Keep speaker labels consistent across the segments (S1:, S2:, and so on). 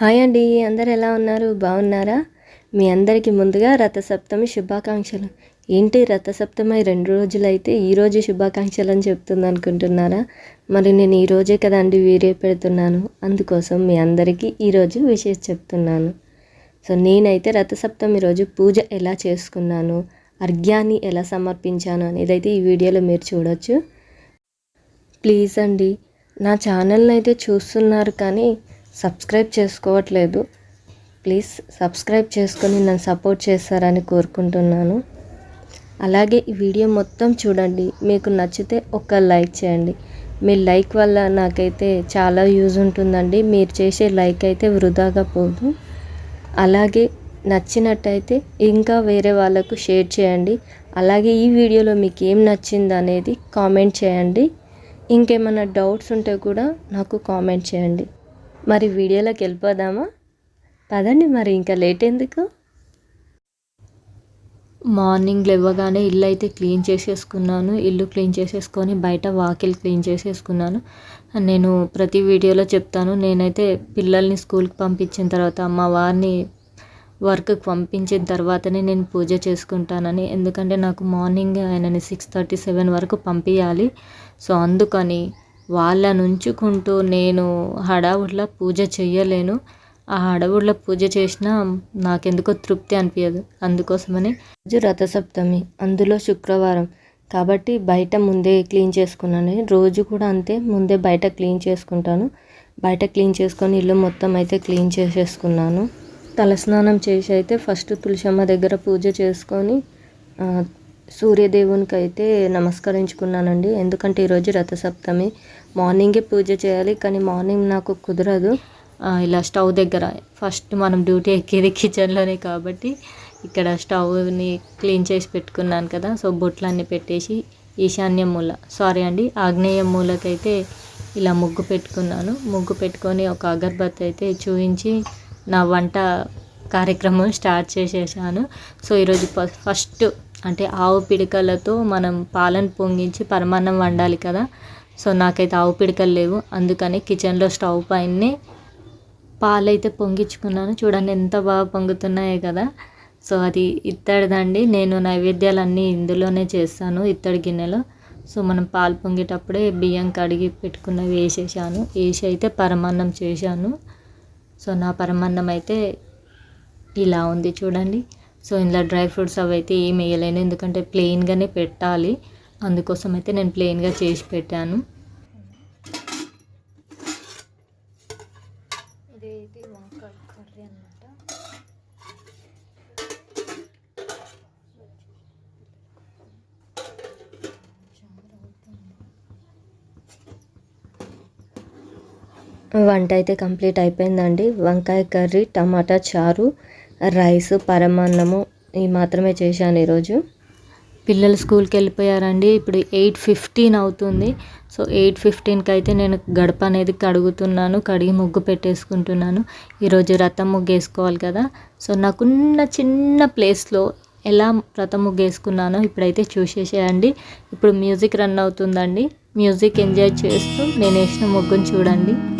S1: Hi అండి అందరు ఎలా ఉన్నారు? బాగున్నారా? మీ అందరికీ ముందుగా రథసప్తమి శుభాకాంక్షలు. ఏంటి రథసప్తమి? రెండు రోజులైతే ఈరోజు శుభాకాంక్షలు అని చెప్తుంది అనుకుంటున్నారా మరి నేను ఈరోజే కదండి వీడియో పెడుతున్నాను. అందుకోసం మీ అందరికీ ఈరోజు విషయం చెప్తున్నాను. సో నేనైతే రథసప్తమి రోజు పూజ ఎలా చేసుకున్నాను అర్ఘ్యాన్ని ఎలా సమర్పించాను అనేది అయితే ఈ వీడియోలో మీరు చూడొచ్చు. ప్లీజ్ అండి నా ఛానల్ని అయితే చూస్తున్నారు కానీ సబ్స్క్రైబ్ చేసుకోవట్లేదు. ప్లీజ్ సబ్స్క్రైబ్ చేసుకొని నన్ను సపోర్ట్ చేస్తారని కోరుకుంటున్నాను. అలాగే ఈ వీడియో మొత్తం చూడండి. మీకు నచ్చితే ఒక లైక్ చేయండి. మీ లైక్ వల్ల నాకైతే చాలా యూజ్ ఉంటుందండి. మీరు చేసే లైక్ అయితే వృధాగా పోదు. అలాగే నచ్చినట్టయితే ఇంకా వేరే వాళ్ళకు షేర్ చేయండి. అలాగే ఈ వీడియోలో మీకు ఏం నచ్చింది అనేది కామెంట్ చేయండి. ఇంకేమైనా డౌట్స్ ఉంటే కూడా నాకు కామెంట్ చేయండి. మరి వీడియోలోకి వెళ్ళిపోదామా? పదండి మరి ఇంకా లేట్ ఎందుకు? మార్నింగ్ లేవగానే ఇల్లు అయితే క్లీన్ చేసేసుకున్నాను. ఇల్లు క్లీన్ చేసేసుకొని బయట వాకిల్ క్లీన్ చేసేసుకున్నాను. నేను ప్రతి వీడియోలో చెప్తాను. నేనైతే పిల్లల్ని స్కూల్కి పంపించిన తర్వాత మా వారిని వర్క్కి పంపించిన తర్వాతనే నేను పూజ చేసుకుంటానని. ఎందుకంటే నాకు మార్నింగ్ ఆయనని సిక్స్ థర్టీ సెవెన్ వరకు పంపించాలి సో అందుకని వాళ్ళనుంచుకుంటూ నేను హడావుడిలో పూజ చెయ్యలేను. ఆ హడావుడిలో పూజ చేసినా నాకెందుకో తృప్తి అనిపించదు అందుకోసమని రోజు రథసప్తమి అందులో శుక్రవారం. కాబట్టి బయట ముందే క్లీన్ చేసుకున్నాను. రోజు కూడా అంతే ముందే బయట క్లీన్ చేసుకుంటాను. బయట క్లీన్ చేసుకొని ఇల్లు మొత్తం అయితే క్లీన్ చేసేసుకున్నాను. తలస్నానం చేసి అయితే ఫస్ట్ తులసమ్మ దగ్గర పూజ చేసుకొని సూర్యదేవునికి అయితే నమస్కరించుకున్నానండి. ఎందుకంటే ఈరోజు రథసప్తమి. మార్నింగే పూజ చేయాలి కానీ మార్నింగ్ నాకు కుదరదు. ఇలా స్టవ్ దగ్గర. ఫస్ట్ మనం డ్యూటీ ఎక్కేది కిచెన్లోనే కాబట్టి ఇక్కడ స్టవ్ని క్లీన్ చేసి పెట్టుకున్నాను కదా. సో బొట్లన్నీ పెట్టేసి ఈశాన్య మూల. సారీ అండి ఆగ్నేయ మూలకైతే ఇలా ముగ్గు పెట్టుకున్నాను. ముగ్గు పెట్టుకొని ఒక అగర్బత్తి అయితే చూపించి నా వంట కార్యక్రమం స్టార్ట్ చేసేసాను. సో ఈరోజు ఫస్ట్ అంటే ఆవు పిడకలతో మనం పాలను పొంగించి పరమాన్నం వండాలి కదా. సో నాకైతే ఆవు పిడకలు లేవు. అందుకని కిచెన్లో స్టవ్ పైనే పాలైతే పొంగించుకున్నాను. చూడండి ఎంత బాగా పొంగుతున్నాయో కదా. సో అది ఇత్తడిదండి. నేను నైవేద్యాలన్నీ ఇందులోనే చేస్తాను ఇత్తడి గిన్నెలో. సో మనం పాలు పొంగేటప్పుడే బియ్యం కడిగి పెట్టుకున్నవి వేసేసాను. వేసి అయితే పరమాన్నం చేశాను. సో నా పరమాన్నం అయితే ఇలా ఉంది చూడండి. సో ఇందులో డ్రై ఫ్రూట్స్ అవి అయితే ఏం వేయలేను. ఎందుకంటే ప్లెయిన్గానే పెట్టాలి. అందుకోసం అయితే నేను ప్లెయిన్గా చేసి పెట్టాను. వంట అయితే కంప్లీట్ అయిపోయిందండి. వంకాయ కర్రీ టమాటా చారు రైస్ పరమాన్నము ఈ మాత్రమే చేశాను ఈరోజు. పిల్లలు స్కూల్కి వెళ్ళిపోయారండి. ఇప్పుడు ఎయిట్ ఫిఫ్టీన్ అవుతుంది. సో ఎయిట్ ఫిఫ్టీన్కి అయితే నేను గడప అనేది కడుగుతున్నాను కడిగి ముగ్గు పెట్టేసుకుంటున్నాను. ఈరోజు రథం ముగ్గు వేసుకోవాలి కదా. సో నాకున్న చిన్న ప్లేస్లో ఎలా రథం ముగ్గు వేసుకున్నానో ఇప్పుడైతే చూసేసేయండి. ఇప్పుడు మ్యూజిక్ రన్ అవుతుందండి. మ్యూజిక్ ఎంజాయ్ చేస్తూ నేను వేసిన ముగ్గును చూడండి.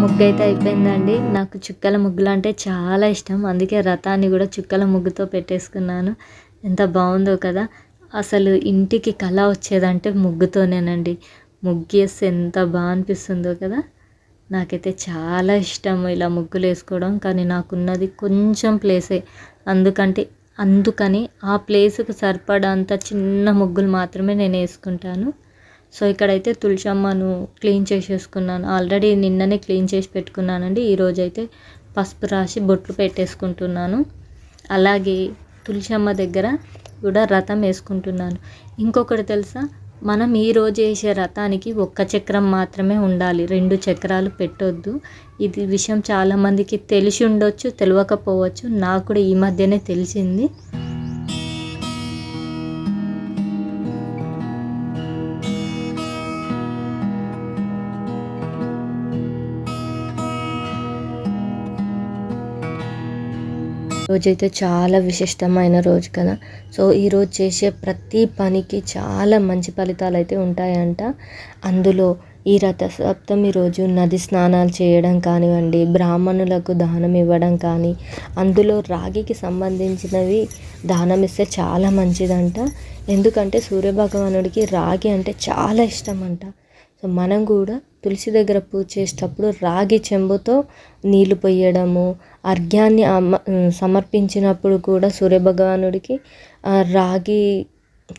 S1: ముగ్గు అయితే అయిపోయిందండి. నాకు చుక్కల ముగ్గులు అంటే చాలా ఇష్టం. అందుకే రథాన్ని కూడా చుక్కల ముగ్గుతో పెట్టేసుకున్నాను. ఎంత బాగుందో కదా. అసలు ఇంటికి కళ వచ్చేదంటే ముగ్గుతోనేనండి. ముగ్గు వేస్తే ఎంత బాగా అనిపిస్తుందో కదా. నాకైతే చాలా ఇష్టం ఇలా ముగ్గులు వేసుకోవడం. కానీ నాకున్నది కొంచెం ప్లేసే. అందుకంటే అందుకని ఆ ప్లేస్కు సరిపడంత చిన్న ముగ్గులు మాత్రమే నేను వేసుకుంటాను. సో ఇక్కడైతే తులసమ్మను క్లీన్ చేసేసుకున్నాను. ఆల్రెడీ నిన్ననే క్లీన్ చేసి పెట్టుకున్నానండి. ఈరోజు అయితే పసుపు రాసి బొట్లు పెట్టేసుకుంటున్నాను. అలాగే తులసమ్మ దగ్గర కూడా రథం వేసుకుంటున్నాను. ఇంకొకటి తెలుసా? మనం ఈరోజు వేసే రథానికి ఒక్క చక్రం మాత్రమే ఉండాలి. రెండు చక్రాలు పెట్టొద్దు. ఇది విషయం చాలామందికి తెలిసి ఉండొచ్చు తెలియకపోవచ్చు. నాకు కూడా ఈ మధ్యనే తెలిసింది. రోజైతే చాలా విశిష్టమైన రోజు కదా. సో ఈరోజు చేసే ప్రతి పనికి చాలా మంచి ఫలితాలు అయితే ఉంటాయంట. అందులో ఈ రథ సప్తమి రోజు నది స్నానాలు చేయడం కానివ్వండి బ్రాహ్మణులకు దానం ఇవ్వడం కానీ అందులో రాగికి సంబంధించినవి దానం ఇస్తే చాలా మంచిదంట. ఎందుకంటే సూర్యభగవానుడికి రాగి అంటే చాలా ఇష్టం అంట సో మనం కూడా తులసి దగ్గర పూజ చేసేటప్పుడు రాగి చెంబుతో నీళ్ళు పొయ్యడము అర్ఘ్యాన్ని సమర్పించినప్పుడు కూడా సూర్యభగవానుడికి రాగి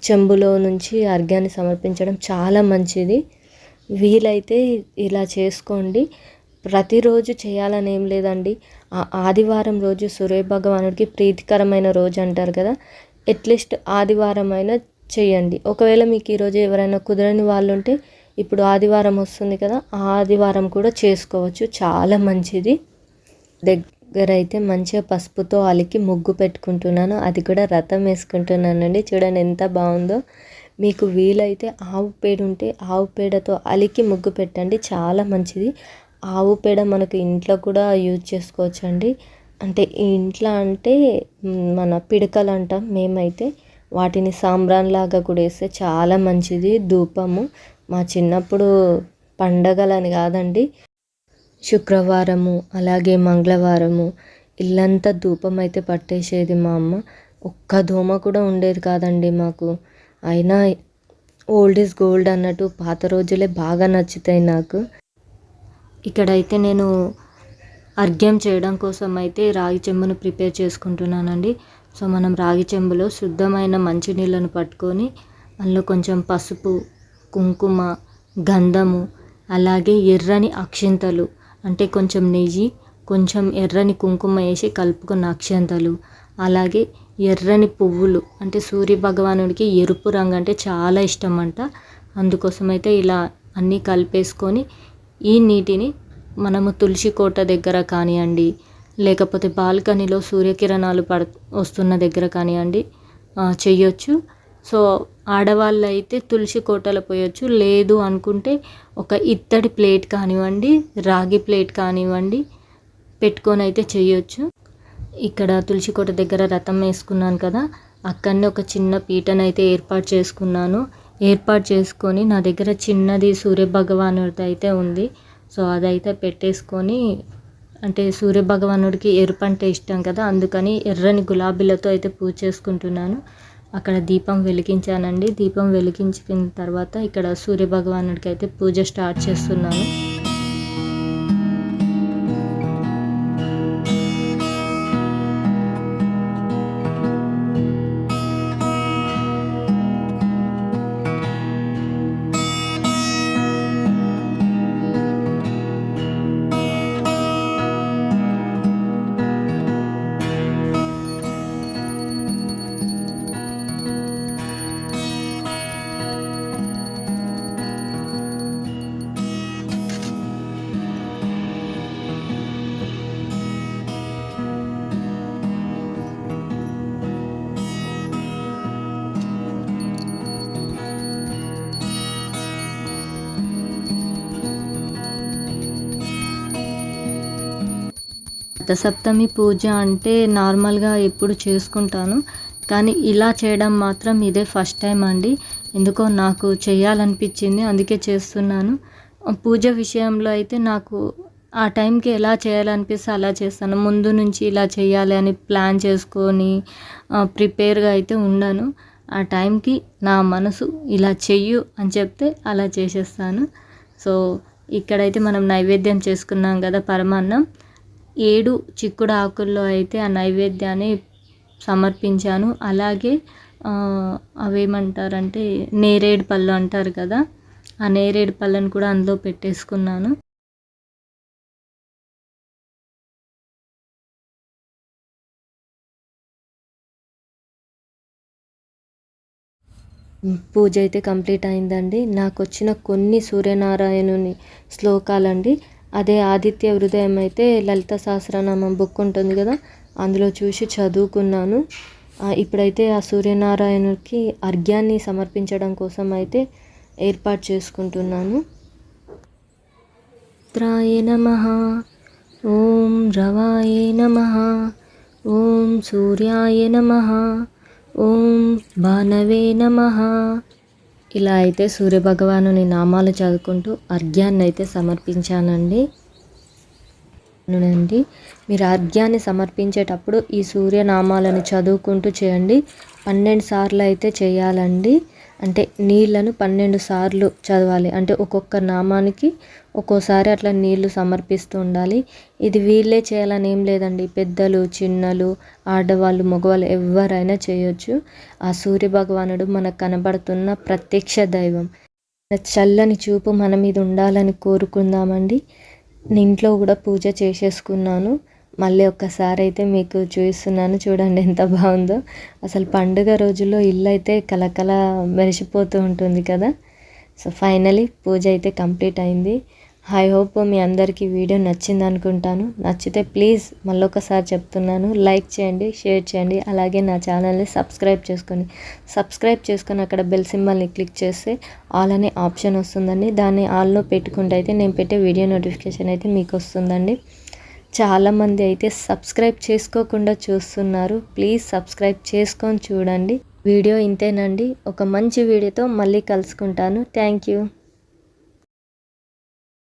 S1: చెంబులో నుంచి అర్ఘ్యాన్ని సమర్పించడం చాలా మంచిది. వీలైతే ఇలా చేసుకోండి. ప్రతిరోజు చేయాలని ఏం లేదండి ఆదివారం రోజు సూర్యభగవానుడికి ప్రీతికరమైన రోజు అంటారు కదా అట్లీస్ట్ ఆదివారం అయినా చేయండి. ఒకవేళ మీకు ఈరోజు ఎవరైనా కుదరని వాళ్ళు ఉంటే ఇప్పుడు ఆదివారం వస్తుంది కదా ఆదివారం కూడా చేసుకోవచ్చు. చాలా మంచిది. దగ్గర అయితే మంచిగా పసుపుతో అలికి ముగ్గు పెట్టుకుంటున్నాను. అది కూడా రథం వేసుకుంటున్నానండి. చూడండి ఎంత బాగుందో. మీకు వీలైతే ఆవు పేడ ఉంటే ఆవు పేడతో అలికి ముగ్గు పెట్టండి. చాలా మంచిది. ఆవు పేడ మనకు ఇంట్లో కూడా యూజ్ చేసుకోవచ్చు అండి అంటే ఇంట్లో అంటే మన పిడకలు అంటాం. మేమైతే వాటిని సాంబ్రాన్ లాగా కూడా వేస్తే చాలా మంచిది. ధూపము. మా చిన్నప్పుడు పండగలని కాదండి. శుక్రవారము అలాగే మంగళవారము ఇల్లంతా ధూపం అయితే పట్టేసేది మా అమ్మ. ఒక్క దోమ కూడా ఉండేది కాదండి మాకు. అయినా ఓల్డ్ ఈజ్ గోల్డ్ అన్నట్టు పాత రోజులే బాగా నచ్చుతాయి నాకు. ఇక్కడైతే నేను అర్ఘ్యం చేయడం కోసం అయితే రాగి చెంబును ప్రిపేర్ చేసుకుంటున్నానండి. సో మనం రాగి చెంబులో శుద్ధమైన మంచినీళ్ళను పట్టుకొని అందులో కొంచెం పసుపు కుంకుమ గంధము అలాగే ఎర్రని అక్షింతలు. అంటే కొంచెం నెయ్యి కొంచెం ఎర్రని కుంకుమ వేసి కలుపుకున్న అక్షంతలు. అలాగే ఎర్రని పువ్వులు. అంటే సూర్య భగవానుడికి ఎరుపు రంగు అంటే చాలా ఇష్టం అంట అందుకోసమైతే ఇలా అన్నీ కలిపేసుకొని ఈ నీటిని మనము తులసి కోట దగ్గర కానివ్వండి లేకపోతే బాల్కనీలో సూర్యకిరణాలు పడ వస్తున్న దగ్గర కానివ్వండి చెయ్యొచ్చు సో ఆడవాళ్ళు అయితే తులసి కోటలో పోయొచ్చు. లేదు అనుకుంటే ఒక ఇత్తడి ప్లేట్ కానివ్వండి రాగి ప్లేట్ కానివ్వండి పెట్టుకొని అయితే చేయొచ్చు ఇక్కడ తులసి కోట దగ్గర రథం వేసుకున్నాను కదా అక్కడనే ఒక చిన్న పీటను అయితే ఏర్పాటు చేసుకున్నాను. ఏర్పాటు చేసుకొని నా దగ్గర చిన్నది సూర్యభగవానుడిది అయితే ఉంది. సో అదైతే పెట్టేసుకొని అంటే సూర్యభగవానుడికి ఎరుపు అంటే ఇష్టం కదా అందుకని ఎర్రని గులాబీలతో అయితే పూజ చేసుకుంటున్నాను. అక్కడ దీపం వెలిగించానండి. దీపం వెలిగించిన తర్వాత ఇక్కడ సూర్యభగవానుడికి అయితే పూజ స్టార్ట్ చేస్తున్నాను. రథసప్తమి పూజ అంటే నార్మల్గా ఎప్పుడు చేసుకుంటాను. కానీ ఇలా చేయడం మాత్రం ఇదే ఫస్ట్ టైం అండి. ఎందుకో నాకు చేయాలనిపించింది అందుకే చేస్తున్నాను. పూజ విషయంలో అయితే నాకు ఆ టైంకి ఎలా చేయాలనిపిస్తే అలా చేస్తాను. ముందు నుంచి ఇలా చేయాలి అని ప్లాన్ చేసుకొని ప్రిపేర్గా అయితే ఉండను. ఆ టైంకి నా మనసు ఇలా చెయ్యు అని చెప్తే అలా చేసేస్తాను. సో ఇక్కడైతే మనం నైవేద్యం చేసుకున్నాం కదా పరమాన్నం. ఏడు చిక్కుడు ఆకుల్లో అయితే ఆ నైవేద్యాన్ని సమర్పించాను. అలాగే అవేమంటారంటే నేరేడు పళ్ళు అంటారు కదా ఆ నేరేడు పళ్ళను కూడా అందులో పెట్టేసుకున్నాను. పూజ అయితే కంప్లీట్ అయిందండి. నాకు వచ్చిన కొన్ని సూర్యనారాయణుని శ్లోకాలండి. అదే ఆదిత్య హృదయం అయితే లలిత సహస్రనామం బుక్ ఉంటుంది కదా అందులో చూసి చదువుకున్నాను. ఇప్పుడైతే ఆ సూర్యనారాయణుడికి అర్ఘ్యాన్ని సమర్పించడం కోసం అయితే ఏర్పాటు చేసుకుంటున్నాను. త్రాయ ఓం రవాయ నమ ఓం సూర్యాయ నమ ఓం భానవే నమ. ఇలా అయితే సూర్యభగవానుని నామాలు చదువుకుంటూ అర్ఘ్యాన్ని అయితే సమర్పించానండి. అండి మీరు అర్ఘ్యాన్ని సమర్పించేటప్పుడు ఈ సూర్యనామాలను చదువుకుంటూ చేయండి. పన్నెండు సార్లు అయితే చేయాలండి. అంటే నీళ్ళను పన్నెండు సార్లు చదవాలి. అంటే ఒక్కొక్క నామానికి ఒక్కోసారి అట్లా నీళ్ళు సమర్పిస్తూ ఉండాలి. ఇది వీళ్ళే చేయాలని ఏం లేదండి. పెద్దలు చిన్నలు ఆడవాళ్ళు మగవాళ్ళు ఎవరైనా చేయొచ్చు. ఆ సూర్య భగవానుడు మనకు కనబడుతున్న ప్రత్యక్ష దైవం. చల్లని చూపు మన మీద ఉండాలని కోరుకుందామండి. ఇంట్లో కూడా పూజ చేసేసుకున్నాను. మళ్ళీ ఒక్కసారి అయితే మీకు చూపిస్తున్నాను చూడండి ఎంత బాగుందో. అసలు పండుగ రోజుల్లో ఇల్లు అయితే కలకల మెరిసిపోతూ ఉంటుంది కదా. సో ఫైనలీ పూజ అయితే కంప్లీట్ అయింది. ఐ హోప్ మీ అందరికీ వీడియో నచ్చింది అనుకుంటాను. నచ్చితే ప్లీజ్ మళ్ళొకసారి చెప్తున్నాను. లైక్ చేయండి షేర్ చేయండి. అలాగే నా ఛానల్ని సబ్స్క్రైబ్ చేసుకోండి సబ్స్క్రైబ్ చేసుకొని అక్కడ బెల్ సింబల్ని క్లిక్ చేస్తే ఆల్ అనే ఆప్షన్ వస్తుందండి. దాన్ని ఆల్లో పెట్టుకుంటే అయితే నేను పెట్టే వీడియో నోటిఫికేషన్ అయితే మీకు వస్తుందండి. చాలామంది అయితే సబ్స్క్రైబ్ చేసుకోకుండా చూస్తున్నారు. ప్లీజ్ సబ్స్క్రైబ్ చేసుకొని చూడండి. వీడియో ఇంతేనండి. ఒక మంచి వీడియోతో మళ్ళీ కలుసుకుంటాను. Thank you.